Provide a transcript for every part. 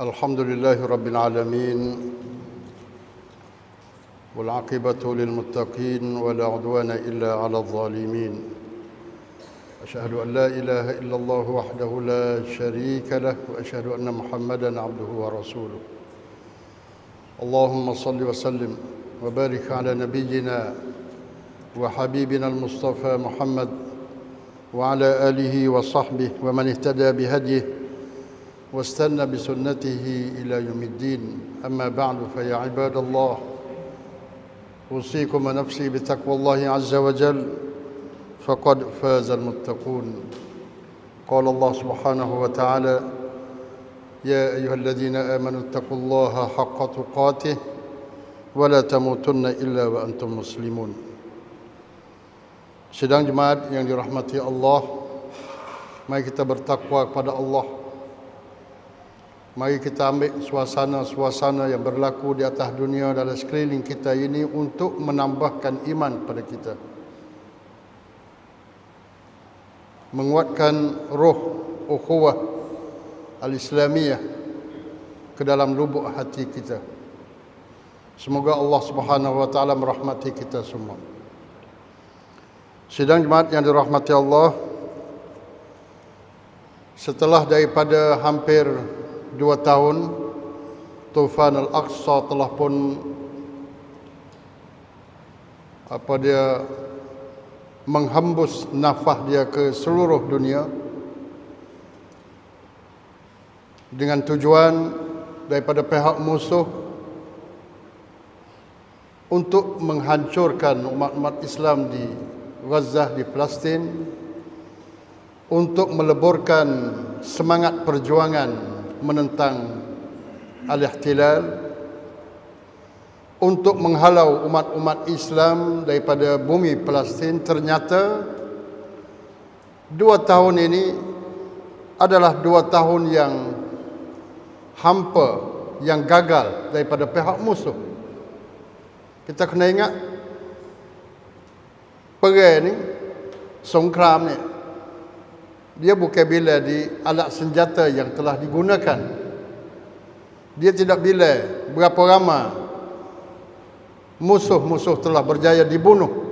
الحمد لله رب العالمين والعاقبة للمتقين ولا عدوان إلا على الظالمين. أشهد أن لا إله إلا الله وحده لا شريك له وأشهد أن محمدا عبده ورسوله. اللهم صل وسلم وبارك على نبينا وحبيبنا المصطفى محمد وعلى آله وصحبه ومن اهتدى بهديه واستنى بسنته إلى يوم الدين. أما بعد فيا عباد الله أوصيكم ونفسي بتقوى الله عز وجل فقد فاز المتقون. قال الله سبحانه وتعالى يا أيها الذين آمنوا اتقوا الله حق تقاته ولا تموتن إلا وأنتم مسلمون. Sedang jemaat yang dirahmati Allah Mari kita bertakwa kepada Allah. Mari kita ambil suasana-suasana yang berlaku di atas dunia dan sekeliling kita ini untuk menambahkan iman pada kita. Menguatkan roh ukhuwah al-Islamiyah ke dalam lubuk hati kita. Semoga Allah Subhanahu wa taala merahmati kita semua. Sidang jemaat yang dirahmati Allah, setelah daripada hampir dua tahun Tufan Al-Aqsa telah pun apa dia menghembus nafas dia ke seluruh dunia. Dengan tujuan daripada pihak musuh untuk menghancurkan umat-umat Islam di Gaza di Palestin untuk meleburkan semangat perjuangan menentang al-ihtilal untuk menghalau umat-umat Islam daripada bumi Palestin ternyata dua tahun ini adalah dua tahun yang hampa yang gagal daripada pihak musuh. Kita kena ingat perang ni songkram ni dia bukan bila di alat senjata yang telah digunakan. Dia tidak bila berapa ramai musuh-musuh telah berjaya dibunuh.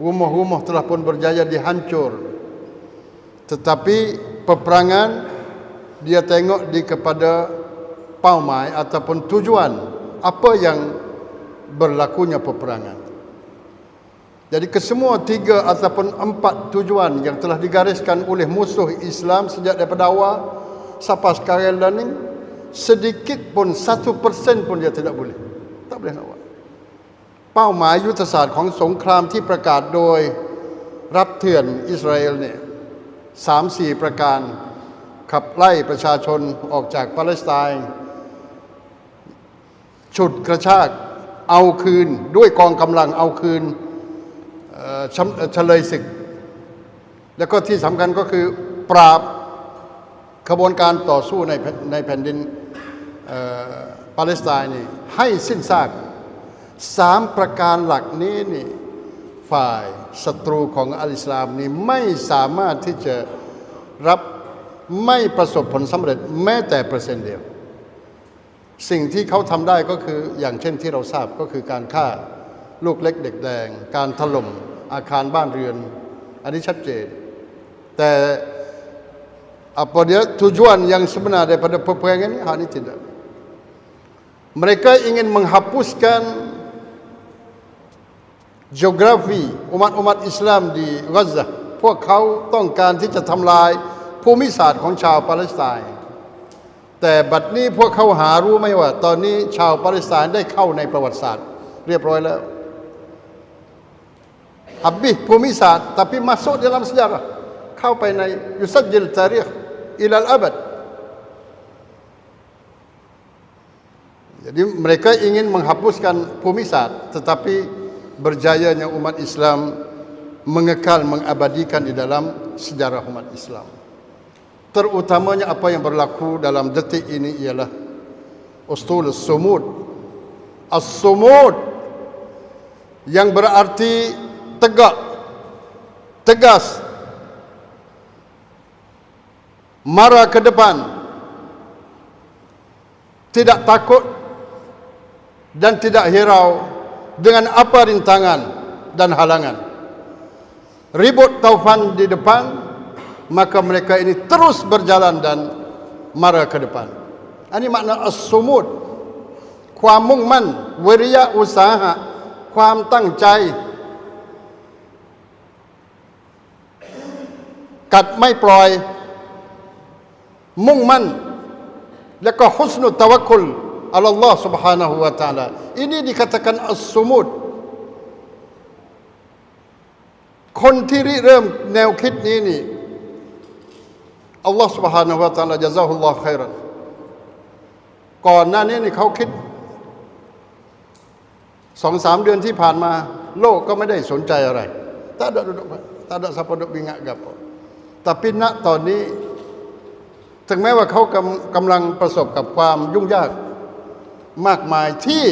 Rumah-rumah telah pun berjaya dihancur. Tetapi peperangan dia tengok di kepada paumai ataupun tujuan apa yang berlakunya peperangan jadi kesemua tiga ataupun empat tujuan yang telah digariskan oleh musuh Islam sejak daripada awal sampai sekarang dan ini sedikit pun satu persen pun dia tidak boleh tak boleh nak buat เป้าหมายยุทธศาสตร์ของสงครามที่ประกาศโดยรับเถื่อนอิสราเอลเนี่ยสามสี่ประการขับไล่ประชาชนออกจากปาเลสไตน์ฉุดกระชากเอาคืนด้วยกองกำลังเอาคืน เฉลยศึก แล้วก็ที่สำคัญก็คือปราบขบวนการต่อสู้ในในแผ่นดินปาเลสไตน์นี่ให้สิ้นซากสามประการหลักนี้นี่ฝ่ายศัตรูของอัลอิสลามนี่ไม่สามารถที่จะรับไม่ประสบผลสำเร็จแม้แต่เปอร์เซ็นต์เดียว สิ่งที่เขาทำได้ก็คืออย่างเช่นที่เราทราบก็คือการฆ่า ลูกเล็กเด็กแดง การถล่มอาคารบ้านเรือน อันนี้ชัดเจน แต่ apa dia tujuan yang sebenar daripada peperangan ini hal ini tidak mereka ingin menghapuskan geografi umat-umat Islam di Gaza พวกเขาต้องการที่จะทำลายภูมิศาสตร์ของชาวปาเลสไตน์แต่บัดนี้พวกเขาหารู้ไหมว่า ตอนนี้ชาวปาเลสไตน์ได้เข้าในประวัติศาสตร์ เรียบร้อยแล้ว habis ภูมิศาสตร์ tapi masuk dalam sejarah เข้าไปในยุสัจจิลตารีขอิลัลอับด Jadi mereka ingin menghapuskan pumisat tetapi berjayanya umat Islam mengekal mengabadikan di dalam sejarah umat Islam. Terutamanya apa yang berlaku dalam detik ini ialah ustul sumud. As-sumud yang berarti tegak, tegas, marah ke depan, tidak takut dan tidak hirau dengan apa rintangan dan halangan. Ribut taufan di depan, maka mereka ini terus berjalan dan marah ke depan. Ini makna as-sumud. ความมุ่งมั่น วิริยะอุตสาหะ ความตั้งใจ กัดไม่ปล่อย มุ่งมั่น แล้วก็ฮุสนุตตะวักคุลอัลลอฮ์ سبحانه และ تعالى ini dikatakan as-sumud คนที่ริเริ่มแนวคิดนี้นี่อัลลอฮ์ سبحانه และ تعالى จะซาฮุลลอฮ์ไครันก่อนหน้านี้นี่เขาคิดสองสามเดือนที่ผ่านมา โลกก็ไม่ได้สนใจอะไร tak ada duduk tak ada siapa duduk bingak gapo tapi ณตอนนี้ ถึงแม้ว่าเขากำกำลังประสบกับความยุ่งยากมากมายที่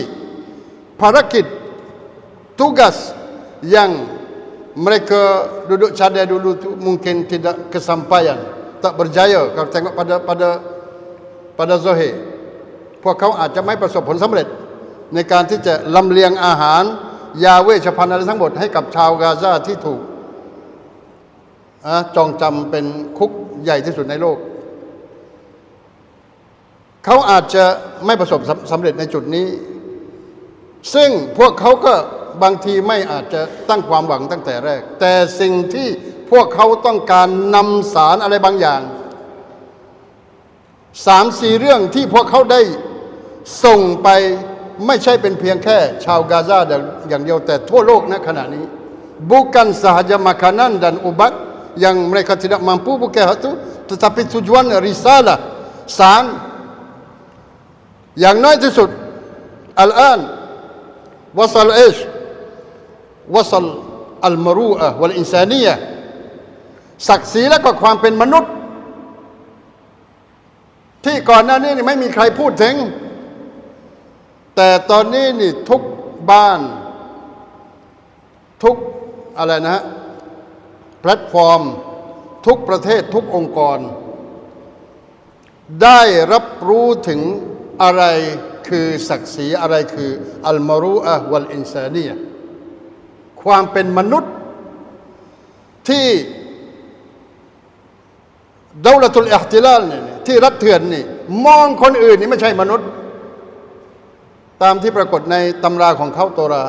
ภารกิจ tugas yang mereka duduk cadai dulu tu mungkin tidak kesampaian tak berjaya kalau tengok pada pada pada Zohir พวกเขาอาจจะไม่ประสบผลสำเร็จ ในการที่จะลำเลียงอาหาร ยาเวชภัณฑ์อะไรทั้งหมดให้กับชาวกาซาที่ถูก จองจำเป็นคุกใหญ่ที่สุดในโลก เขาอาจจะไม่ประสบสำเร็จในจุดนี้ ซึ่งพวกเขาก็บางทีไม่อาจจะตั้งความหวังตั้งแต่แรก แต่สิ่งที่พวกเขาต้องการนำสารอะไรบางอย่างสามสี่เรื่องที่พวกเขาได้ส่งไปไม่ใช่เป็นเพียงแค่ ชาวกาซาอย่างเดียวแต่ทั่วโลกณขณะนี้ bukan sahaja makanan dan ubat yang mereka tidak mampu bukan itu tetapi tujuan risalah สารอย่างน้อยที่สุดอัลอาน วสัลเอชวสัลอัลมารูอะวัลอินซานียะศักดิ์ศรีและก็ความเป็นมนุษย์ ที่ก่อนหน้านี้นี่ไม่มีใครพูดถึง แต่ตอนนี้นี่ทุกบ้าน ทุกอะไรนะฮะ แพลตฟอร์ม ทุกประเทศทุกองค์กร ได้รับรู้ถึงอะไรคือศักดิ์ศรีอะไรคืออัลมารูอะวัลอินซานียความเป็นมนุษย์ที่ดาวลตุลอิฮติลาลเนี่ยที่รัฐเถื่อนนี่มองคนอื่นนี่ไม่ใช่มนุษย์ ตามที่ปรากฏในตำราของเขาโตรา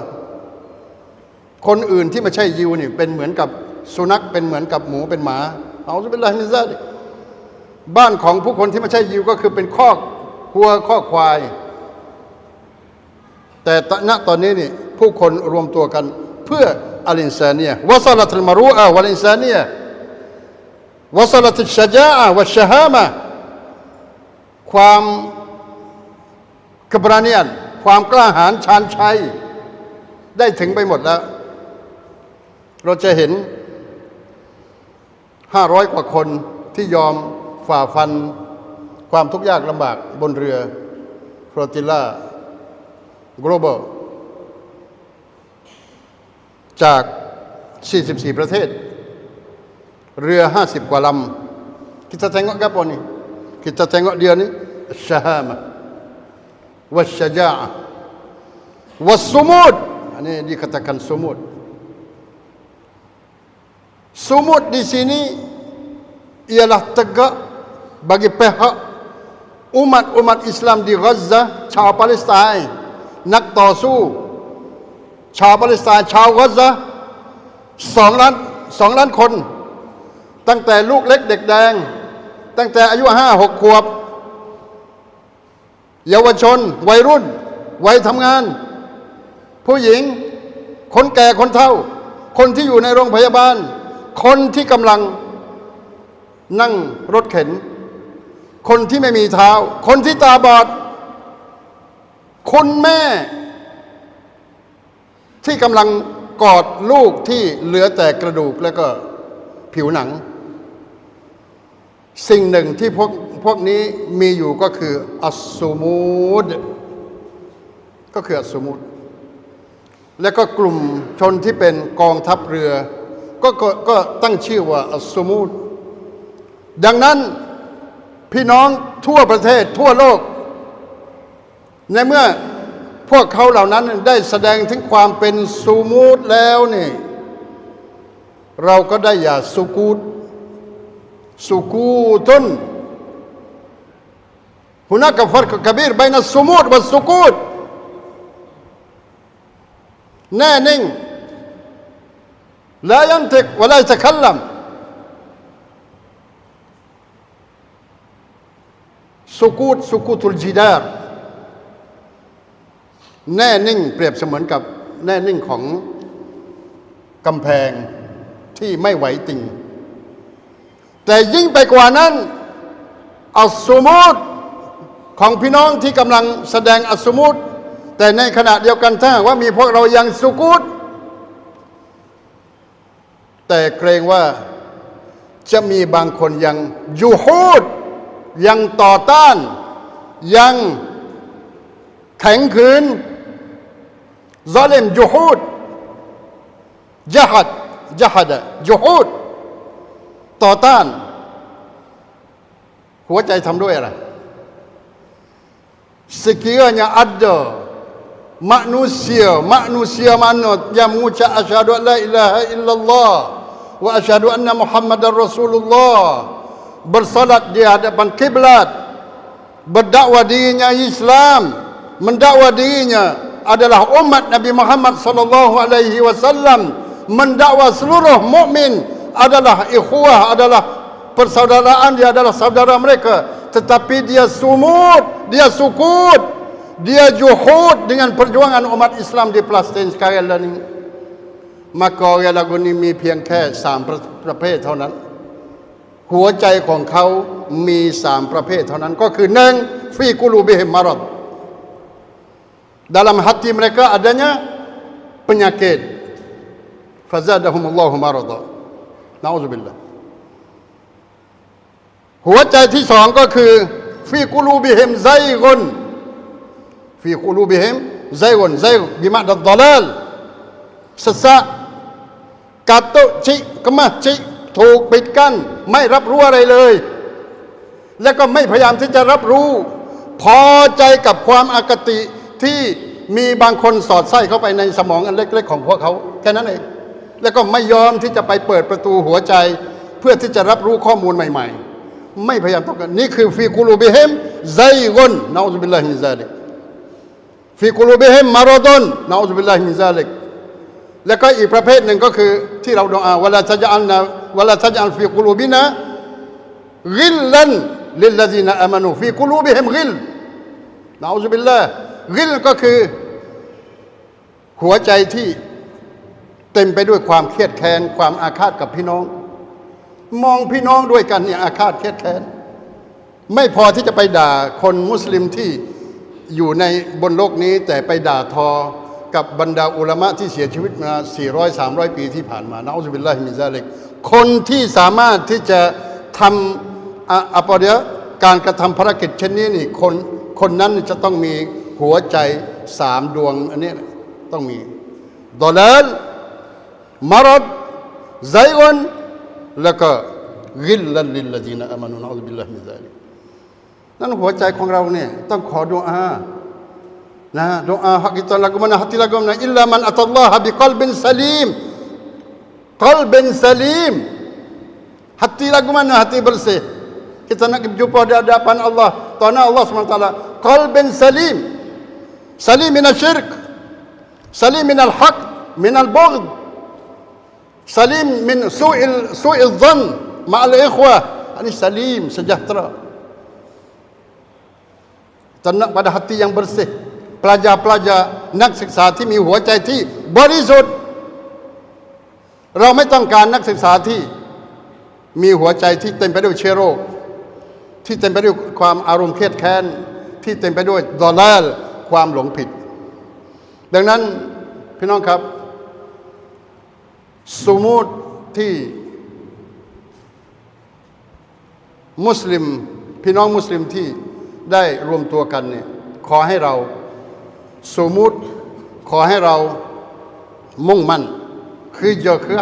คนอื่นที่ไม่ใช่ยิวนี่เป็นเหมือนกับ สุนัขเป็นเหมือนกับหมูเป็นหมาเอาจะเป็นไรมิซาดิบ้านของผู้คนที่ไม่ใช่ยิวก็คือเป็นคอกวัวข้อควาย แต่ณตอนนี้นี่ผู้คนรวมตัวกันเพื่ออัลินซาเนียวะซาลัตลมารูอะวัลินซาเนียวะซาลัตชะจาอะวัชะฮามะความกบรานียนความกล้าหาญชาญชัย ได้ถึงไปหมดแล้ว เราจะเห็น ห้าร้อยกว่าคนที่ยอมฝ่าฟันความทุกข์ยากลำบากบนเรือ Flotilla Global จาก 44 ประเทศ เรือ 50 กว่าลำ kita tengok ke apa ni kita tengok dia ni syahama wasyaja'ah wasumud ini dikatakan sumud sumud di sini ialah tegak bagi pihak umat-umat Islam di Gaza ชาวปาเลสไตน์นักต่อสู้ ชาวปาเลสไตน์ชาวกาซาสองล้านสองล้านคน ตั้งแต่ลูกเล็กเด็กแดง ตั้งแต่อายุห้าหกขวบ เยาวชน วัยรุ่น วัยทำงาน ผู้หญิง คนแก่คนเฒ่า คนที่อยู่ในโรงพยาบาล คนที่กำลังนั่งรถเข็น คนที่ไม่มีเท้า คนที่ตาบอด คุณแม่ ที่กำลังกอดลูกที่เหลือแต่กระดูกแล้วก็ผิวหนัง สิ่งหนึ่งที่พวกพวกนี้มีอยู่ก็คืออัสซูมูดก็คืออัสซูมูดแล้วก็กลุ่มชนที่เป็นกองทัพเรือ ก็ก็ก็ตั้งชื่อว่าอัสซูมูด ดังนั้นพี่น้องทั่วประเทศทั่วโลก ในเมื่อพวกเขาเหล่านั้นได้แสดงถึงความเป็นซูมูดแล้วนี่ เราก็ได้อย่าสุกูด سكوت هناك فرق كبير بين الصمود والسكوت แน่นิ่ง لا ينطق ولا يتكلم سكوت سكوت الجدار แน่นิ่ง เปรียบเสมือนกับแน่นิ่งของกำแพงที่ไม่ไหวติง แต่ยิ่งไปกว่านั้นอัสสมุดของพี่น้องที่กำลังแสดงอัสสมุดแต่ในขณะเดียวกันถ้าหากว่ามีพวกเรายังสุกุต แต่เกรงว่าจะมีบางคนยังยูฮูด ยังต่อต้าน ยังแข็งขืนซาเลมยูฮูดจฮัดจฮัดยูฮูดต่อต้าน หัวใจทำด้วยอะไร sekiranya ada manusia manusia mana yang mengucap asyhadu an la ilaha illallah wa asyhadu anna muhammadar rasulullah. Bersolat di hadapan kiblat berdakwa dirinya Islam. Mendakwa dirinya adalah umat Nabi Muhammad sallallahu alaihi wasallam. Mendakwa seluruh mukmin adalah ikhwah adalah persaudaraan dia adalah saudara mereka. Tetapi dia sumut dia sukut dia juhud dengan perjuangan umat Islam di Palestin sekarang ini maka orang lagu ini มีเพียงแค่สามประประเภทเท่านั้น หัวใจของเขามีสามประเภทเท่านั้น ก็คือหนึ่งฟีกุลูบิฮิมารด dalam hati mereka adanya penyakit fazadahumullahu marada นะอูซุบิลละหัวใจที่สองก็คือฟีกุลูบิฮิมไซกุน ฟีกุลูบิฮิมไซกนไซกบิมาดัดดลาลสสะกาตุจิกมะจิถูกปิดกั้นไม่รับรู้อะไรเลย แล้วก็ไม่พยายามที่จะรับรู้ พอใจกับความอากติที่มีบางคนสอดไส้เข้าไปในสมองอันเล็ก ๆ ของพวกเขาแค่นั้นเองแล้วก็ไม่ยอมที่จะไปเปิดประตูหัวใจ เพื่อที่จะรับรู้ข้อมูลใหม่ ๆ ไม่พยายามต้องการนี่คือฟีกูลูบิเฮิมไซกนนาอุบิลลาฮิมิซาลิก ฟีกูลูบิฮิมมารอดอนนาอุบิลลาฮิมินซาลิกแล้วก็อีกประเภทหนึ่งก็คือที่เราดอาวะลาทัจอัลนะวลาทัจอัลฟีกูลูบินะกิลลันลิลลซีนะอามานูฟีกูลูบิฮิมกิลนาอุบิลลากิลก็คือ หัวใจที่เต็มไปด้วยความเครียดแค้นความอาฆาตกับพี่น้อง มองพี่น้องด้วยกันเนี่ยอาฆาตเครียดแค้นไม่พอที่จะไปด่าคนมุสลิมที่ อยู่ในบนโลกนี้แต่ไปด่าทอกับบรรดาอุลามะที่เสียชีวิตมา 400 300 ปีที่ผ่านมานะอัลลอฮฺบิลลาฮิมิซาลิกคนที่สามารถที่จะทำอะอปเดียการกระทำภารกิจเช่นนี้นี่คนคนนั้นจะต้องมีหัวใจสามดวงอันนี้ต้องมีดอลลมารดไซออนแล้วก็กิลลันลิลลดีนอามานุนอัลบิลลาฮิมิซาลิก นั่นหัวใจของเราเนี่ยต้องขอดุอา Nah, doa hak kita lagu mana hati lagu mana illa man atallaha biqalbin salim. Qalbin salim. Hati lagu mana hati bersih. Kita nak berjumpa di hadapan Allah. Tuhan Allah SWT. Qalbin salim. Salim min syirk. Salim min al-haq. Min al-bughd. Salim min su'il su'il dhan ma'al ikhwah. Ini salim, sejahtera. Kita nak pada hati yang bersih. Pelajar-pelajar นักศึกษาที่มีหัวใจที่บริสุทธิ์ เราไม่ต้องการนักศึกษาที่มีหัวใจที่เต็มไปด้วยเชื้อโรค ที่เต็มไปด้วยความอารมณ์เครียดแค้น ที่เต็มไปด้วยดอลลาร์ความหลงผิด ดังนั้นพี่น้องครับ สมมติที่มุสลิม พี่น้องมุสลิมที่ ได้รวมตัวกันเนี่ยขอให้เราสมมุติขอให้เรามุ่งมั่น คือเยอะคือ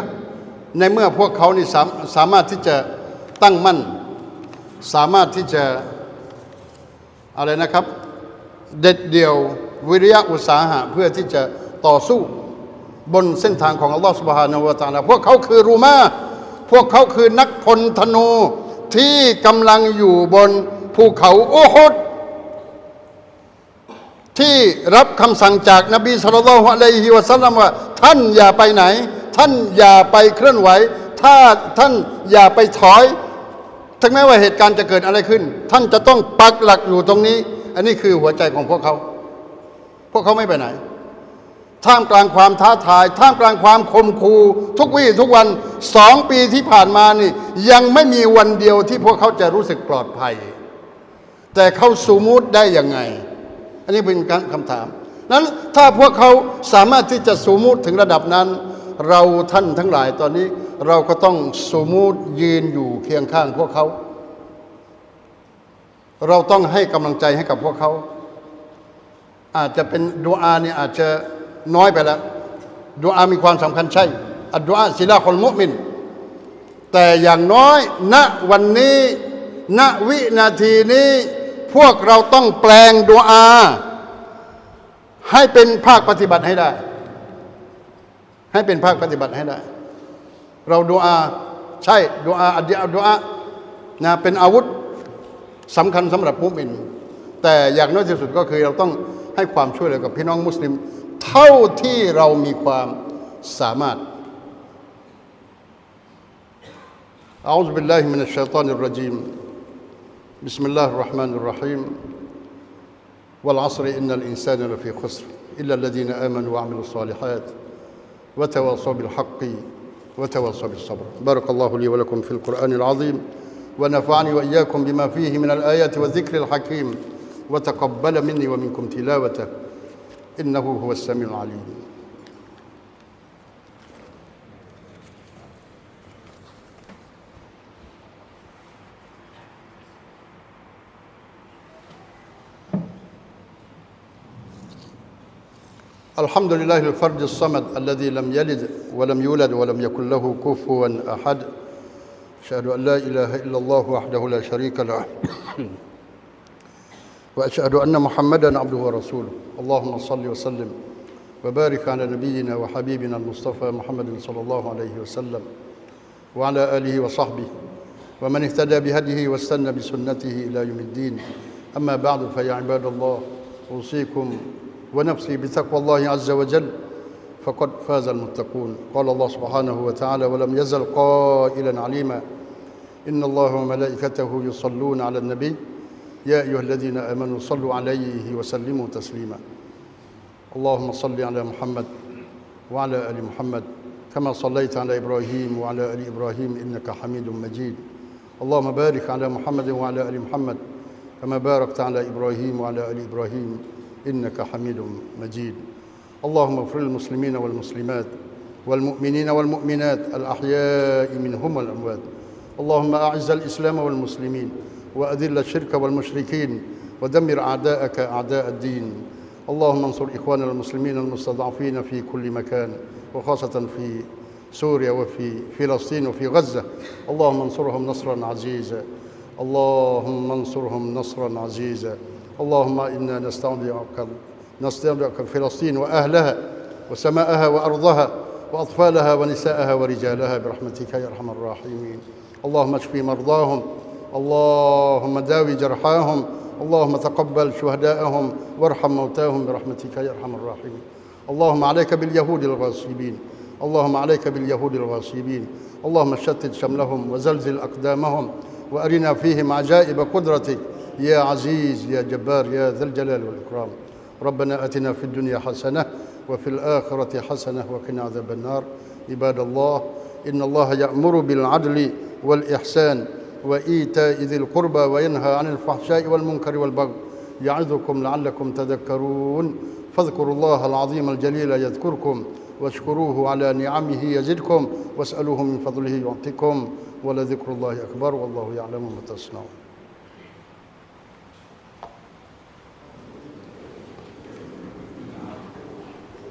ในเมื่อพวกเขานี่สาสามารถที่จะตั้งมั่น สามารถที่จะอะไรนะครับ เด็ดเดี่ยววิริยะอุตสาหะเพื่อที่จะต่อสู้บนเส้นทางของอัลลอฮฺสุบฮานาวะตาลาพวกเขาคือรูมาพวกเขาคือนักพลธนูที่กำลังอยู่บน ภูเขาโอฮดที่รับคำสั่งจากนบีสุลต่านละอะลัยฮิวะสัลลัมว่า ท่านอย่าไปไหน ท่านอย่าไปเคลื่อนไหว ถ้าท่านอย่าไปถอย ถึงแม้ว่าเหตุการณ์จะเกิดอะไรขึ้น ท่านจะต้องปักหลักอยู่ตรงนี้ อันนี้คือหัวใจของพวกเขา พวกเขาไม่ไปไหน ท่ามกลางความท้าทาย ท่ามกลางความคมคูทุกวี่ทุกวันสองปีที่ผ่านมานี่ ยังไม่มีวันเดียวที่พวกเขาจะรู้สึกปลอดภัย แต่เขาสูมูดได้ยังไง อันนี้เป็นการคำถาม นั้นถ้าพวกเขาสามารถที่จะสูมูดถึงระดับนั้น เราท่านทั้งหลายตอนนี้เราก็ต้องสูมูดยืนอยู่เคียงข้างพวกเขา เราต้องให้กำลังใจให้กับพวกเขา อาจจะเป็นดูอาเนี่ยอาจจะน้อยไปแล้วดูอามีความสำคัญใช่อัดดูอาศิลาคนมุมิน แต่อย่างน้อยณวันนี้ณวินาทีนี้ พวกเราต้องแปลงดูอา ให้เป็นภาคปฏิบัติให้ได้ ให้เป็นภาคปฏิบัติให้ได้ เราดูอา ใช่ดูอาอัดดูอานะเป็นอาวุธสำคัญสำหรับมุมิน แต่อย่างน้อยที่สุดก็คือเราต้องให้ความช่วยเหลือกับพี่น้องมุสลิม เท่าที่เรามีความสามารถ أعوذ بالله من الشيطان الرجيم بسم الله الرحمن الرحيم. والعصر إن الإنسان لفي خسر إلا الذين آمنوا وعملوا الصالحات وتواصوا بالحق وتواصوا بالصبر. بارك الله لي ولكم في القرآن العظيم ونفعني وإياكم بما فيه من الآيات والذكر الحكيم. وتقبل مني ومنكم تلاوته. إنه هو السميع العليم. الحمد لله الفرد الصمد الذي لم يلد ولم يولد ولم يكن له كفوا أحد. أشهد أن لا إله إلا الله وحده لا شريك له. وأشهد أن محمدا عبده ورسوله. اللهم صل وسلم وبارك على نبينا وحبيبنا المصطفى محمد صلى الله عليه وسلم وعلى آله وصحبه. ومن اهتدى بهديه واستنى بسنته إلى يوم الدين. أما بعد فيا عباد الله أوصيكم ونفسي بتقوى الله عز وجل فقد فاز المتقون. قال الله سبحانه وتعالى ولم يزل قائلا عليما إن الله وملائكته يصلون على النبي. يا أيها الذين آمنوا صلوا عليه وسلموا تسليما. اللهم صل على محمد وعلى آل محمد كما صليت على إبراهيم وعلى آل إبراهيم إنك حميد مجيد. اللهم بارك على محمد وعلى آل محمد كما باركت على إبراهيم وعلى آل إبراهيم. إنك حميد مجيد. اللهم اغفر للمسلمين والمسلمات والمؤمنين والمؤمنات الأحياء منهم والأموات. اللهم أعز الإسلام والمسلمين وأذل الشرك والمشركين ودمر أعداءك أعداء الدين. اللهم انصر إخواننا المسلمين المستضعفين في كل مكان وخاصة في سوريا وفي فلسطين وفي غزة. اللهم انصرهم نصرا عزيزا. اللهم انصرهم نصرا عزيزا. اللهم إنا نستودعك نستودعك فلسطين وأهلها وسماءها وأرضها وأطفالها ونساءها ورجالها برحمتك يا أرحم الراحمين. اللهم اشف مرضاهم. اللهم داوي جرحاهم. اللهم تقبل شهداءهم وارحم موتاهم برحمتك يا أرحم الراحمين. اللهم عليك باليهود الغاصبين. اللهم عليك باليهود الغاصبين. اللهم شتت شملهم وزلزل أقدامهم وأرنا فيهم عجائب قدرتك. يا عزيز يا جبار يا ذا الجلال والإكرام. ربنا آتنا في الدنيا حسنة وفي الآخرة حسنة وقنا عذاب النار. عباد الله إن الله يأمر بالعدل والإحسان وإيتاء ذي القربى وينهى عن الفحشاء والمنكر والبغي يعظكم لعلكم تذكرون. فاذكروا الله العظيم الجليل يذكركم واشكروه على نعمه يزدكم. واسألوه من فضله يعطكم ولذكر الله أكبر والله يعلم ما تصنعون.